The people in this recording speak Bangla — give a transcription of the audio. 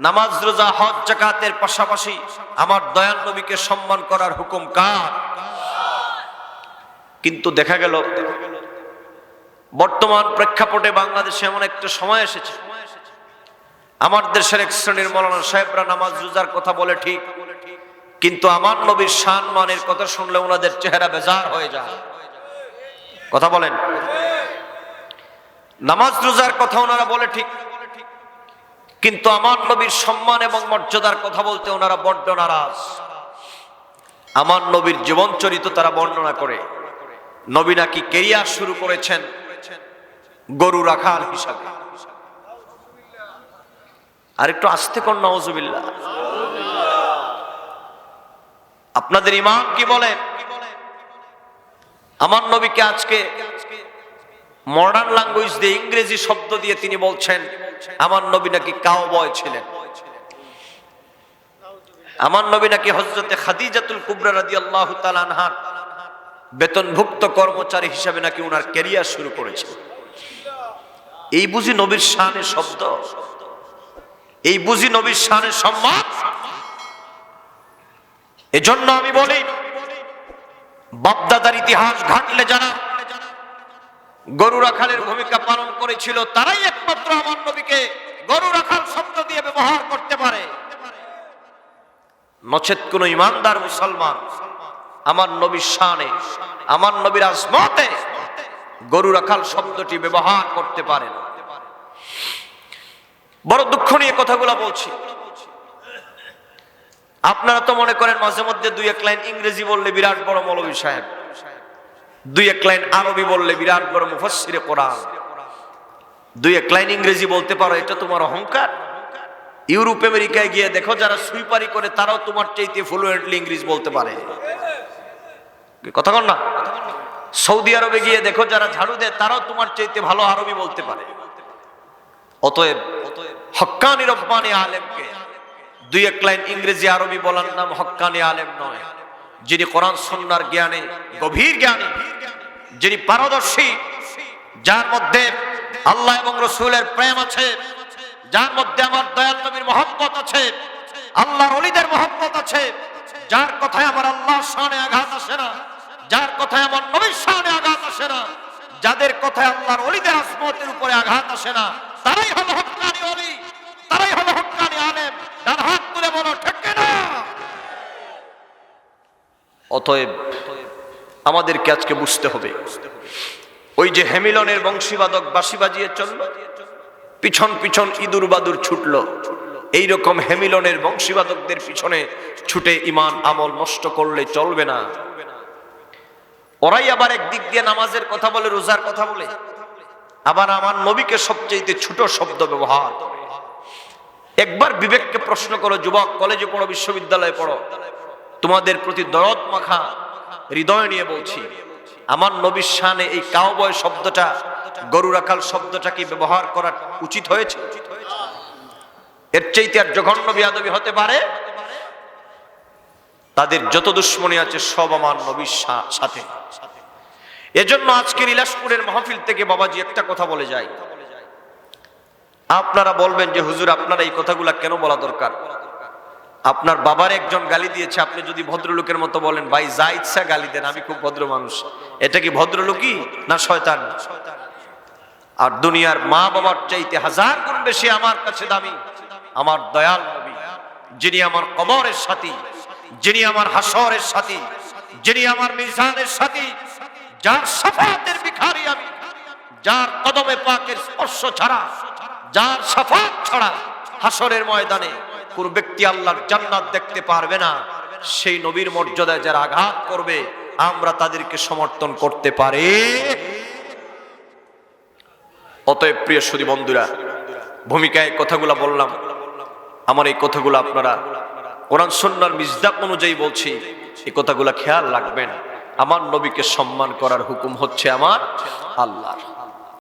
নামাজ, রোজা, হজ জাকাতের পাশাপাশি আমার দয়াল নবীকে সম্মান করার হুকুম কার? কিন্তু দেখা গেল, বর্তমান প্রেক্ষাপটে বাংলাদেশে এমন একটা সময় এসেছে। আমার দেশের এক শ্রেণির মৌলানা সাহেবরা নামাজ, রোজার কথা বলে ঠিক, কিন্তু আমার নবীর শান মানের কথা শুনলে ওনাদের চেহারা বেজার হয়ে যায়। কথা বলেন। নামাজ, রোজার কথা ওনারা বলে ঠিক কিন্তু আমার নবীর সম্মান এবং মর্যাদার কথা বলতে ওনারা বড্ড নারাজ। আমার নবীর জীবন চরিত্র তারা বর্ণনা করে। নবী নাকি কেরিয়ার শুরু করেছেন গরু রাখার হিসাবে। আর একটু আস্তে কর নওয়াজুবিল্লাহ আপনাদের ইমাম কি বলেন? আমার নবীকে আজকে মডার্ন ল্যাঙ্গুয়েজ দিয়ে ইংরেজি শব্দ দিয়ে তিনি বলছেন, আমার নবী নাকি কাউ বয় ছিলেন? আমার নবী নাকি হজরতে খাদিজাতুল কুবরা রাদি আল্লাহ তালানহার বেতনভুক্ত কর্মচারী হিসাবে নাকি ওনার ক্যারিয়ার শুরু করেছে। এই বুঝি নবীর শানের শব্দ? এই বুঝি নবীর শানের সম্মান? এজন্য আমি বলি, বাপদাদার ইতিহাস ঘাটলে যারা গরু রাখালের ভূমিকা পালন করেছিল, তারাই একমাত্র আমার নবীকে গরু রাখাল শব্দ দিয়ে ব্যবহার করতে পারে। নচেত কোন ইমানদার মুসলমান আমার নবীর শানে, আমার নবীর আজমতে গরু রাখাল শব্দটি ব্যবহার করতে পারে না। বড় দুঃখ নিয়ে কথাগুলো বলছি। আপনারা তো মনে করেন মাঝে মধ্যে দুই এক লাইন ইংরেজি বললে বিরাট বড় মৌলবী সাহেব। দুই এক লাইন আরবি বললে বিরাট বড় মুফসিরে কোরআন। দুই এক লাইন ইংরেজি বলতে পারো, এটা তোমার অহংকার। ইউরোপ, আমেরিকায় গিয়ে দেখো, যারা সুইপারি করে, তারাও তোমার চাইতে ফ্লুয়েন্টলি ইংলিশ বলতে পারে। কথা কন না। সৌদি আরবে গিয়ে দেখো, যারা ঝাড়ু দেয়, তারাও তোমার চাইতে ভালো আরবি বলতে পারে। অতএব হক্কানি রব্বানি আলেমকে দুই এক লাইন ইংরেজি আরবি বলার নাম হক্কানি আলেম নয়। যিনি কোরআন সন্ন্যার জ্ঞানে, গভীর জ্ঞানী, যিনি পারদর্শী, যার মধ্যে আল্লাহ এবং রসুলের প্রেম আছে, যার মধ্যে আমার দয়াল মহব্বত আছে, আল্লাহর অলিদের মহব্বত আছে, যার কথায় আমার আল্লাহ শানে আঘাত আসে না, যার কথায় আমার নবীর শানে আঘাত আসে না, যাদের কথায় আল্লাহর অলিদের আসমতের উপরে আঘাত আসে না, তারাই হলো হক্কানি অলি তারাই হলো হক্কানি আলেম ডান হাত তুলে বলো ঠিক না অতএব আমাদেরকে আজকে বুঝতে হবে। ওই যে হেমিলনের বংশীবাদক বাঁশি বাজিয়ে চলল, পিছন পিছন ইঁদুর বাদুর ছুটল। এইরকম হেমিলনের বংশীবাদকদের পিছনে ছুটে ইমান আমল নষ্ট করলে চলবে না। ওরাই আবার একদিক দিয়ে নামাজের কথা বলে, রোজার কথা বলে। আবার আমার নবীকে সবচেয়ে ছোট শব্দ ব্যবহার একবার বিবেককে প্রশ্ন করো, যুবক, কলেজে পড়ো, বিশ্ববিদ্যালয়ে পড়ো। তোমাদের প্রতি দরদ মাখা হৃদয় নিয়ে বলছি। আমার নবীর শানে এই কাউবয় শব্দটা, গরু রাখাল শব্দটা কি ব্যবহার করা উচিত হয়েছে। এর চাইতে আর জঘন্য বিয়াদবি হতে পারে। তাদের যত দুশ্মনী আছে সব আমার নবীর সাথে। এজন্য আজকের ইলাসপুরের মাহফিল থেকে বাবাজি একটা কথা বলে যায়। আপনারা বলবেন যে, হুজুর, আপনারা এই কথাগুলা কেন বলা দরকার? আপনার বাবার একজন গালি দিয়েছে, আপনি যদি ভদ্রলোকের মতো বলেন, ভাই, যা ইচ্ছা গালি দেন, আমি খুব ভদ্র মানুষ। এটা কি ভদ্রলোকই না শয়তান? আর দুনিয়ার মা বাবার চাইতে হাজার গুণ বেশি আমার কাছে দামি, আমার দয়াল নবী, যিনি আমার কবরের সাথী, যিনি আমার হাসরের সাথী, যিনি আমার মিজানের সাথী, যার সাফাতের ভিখারি আমি, যার কদমে পাকের স্পর্শ ছাড়া, যার সাফাত ছাড়া হাসরের ময়দানে কোন ব্যক্তি আল্লাহর জান্নাত দেখতে পারবে না, সেই নবীর মর্যাদায় যারা আঘাত করবে, আমরা তাদেরকে সমর্থন করতে পারি। অতএব প্রিয় সুদী বন্ধুরা, ভূমিকায় কথাগুলো বললাম। আমার এই কথাগুলো আপনারা কোরআন সন্ন্যার মিজদাক অনুযায়ী বলছি, এই কথাগুলো খেয়াল রাখবেন। আমার নবীকে সম্মান করার হুকুম হচ্ছে আমার আল্লাহর।